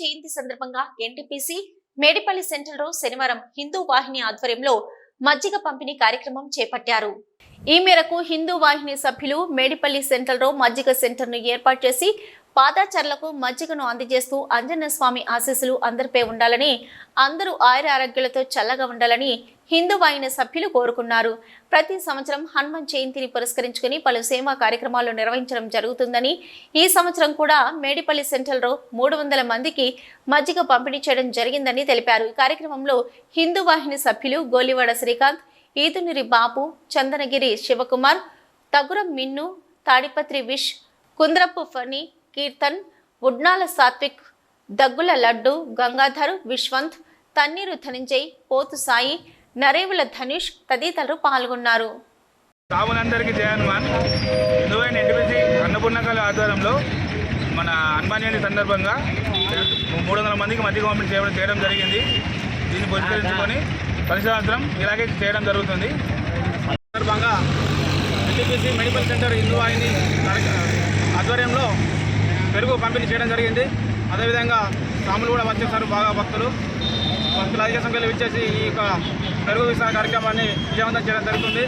జయంతి సందర్భంగా ఎన్టీపీసీ మేడిపల్లి సెంటర్లో శనివారం హిందూ వాహిని ఆధ్వర్యంలో మజ్జిగ పంపిణీ కార్యక్రమం చేపట్టారు. ఈ మేరకు హిందూ వాహిని సభ్యులు మేడిపల్లి సెంటర్లో మజ్జిగ సెంటర్ను ఏర్పాటు చేసి పాదాచారులకు మజ్జిగను అందజేస్తూ అంజన్న స్వామి ఆశీస్సులు అందరిపై ఉండాలని అందరూ ఆయుర ఆరోగ్యాలతో చల్లగా ఉండాలని హిందూ వాహిని సభ్యులు కోరుకున్నారు. ప్రతి సంవత్సరం హనుమాన్ జయంతిని పురస్కరించుకుని పలు సేవా కార్యక్రమాలు నిర్వహించడం జరుగుతుందని ఈ సంవత్సరం కూడా మేడిపల్లి సెంటర్లో మూడు వందల మందికి మజ్జిగ పంపిణీ చేయడం జరిగిందని తెలిపారు. ఈ కార్యక్రమంలో హిందూ వాహిని సభ్యులు గోలివాడ శ్రీకాంత్ ఈదునిరి బాపు చందనగిరి శివకుమార్ తగురం మిన్ను తాడిపత్రి విష్ కుంద్రపు ఫణి కీర్తన్ ఉడ్నాల సాత్విక్ దగ్గుల లడ్డు గంగాధర్ విశ్వంత్ తన్నీరు ధనంజయ్ పోతు సాయి నరేవుల ధనుష్ తదితరులు పాల్గొన్నారు. సాములందరికీ జయ హనుమాన్. హిందువైన ఎన్టీపీసీ అన్నపూర్ణకాల ఆధ్వర్యంలో మన హనుమాన్ జయంతి సందర్భంగా మూడు వందల మందికి మధ్య పంపిణీ చేయడం చేయడం జరిగింది. దీన్ని పురస్కరించుకొని ప్రతి సంవత్సరం ఇలాగే చేయడం జరుగుతుంది. సందర్భంగా ఎన్టీపీసీ మెడికల్ సెంటర్ హిందూ ఆధ్వర్యంలో పెరుగు పంపిణీ చేయడం జరిగింది. అదేవిధంగా స్వాములు కూడా వచ్చేసారు బాగా భక్తులు. భక్తులు అధిక సంఖ్యలో ఇచ్చేసి ఈ యొక్క పెరుగు విశాఖ కార్యక్రమాన్ని విజయవంతం చేయడం జరుగుతుంది.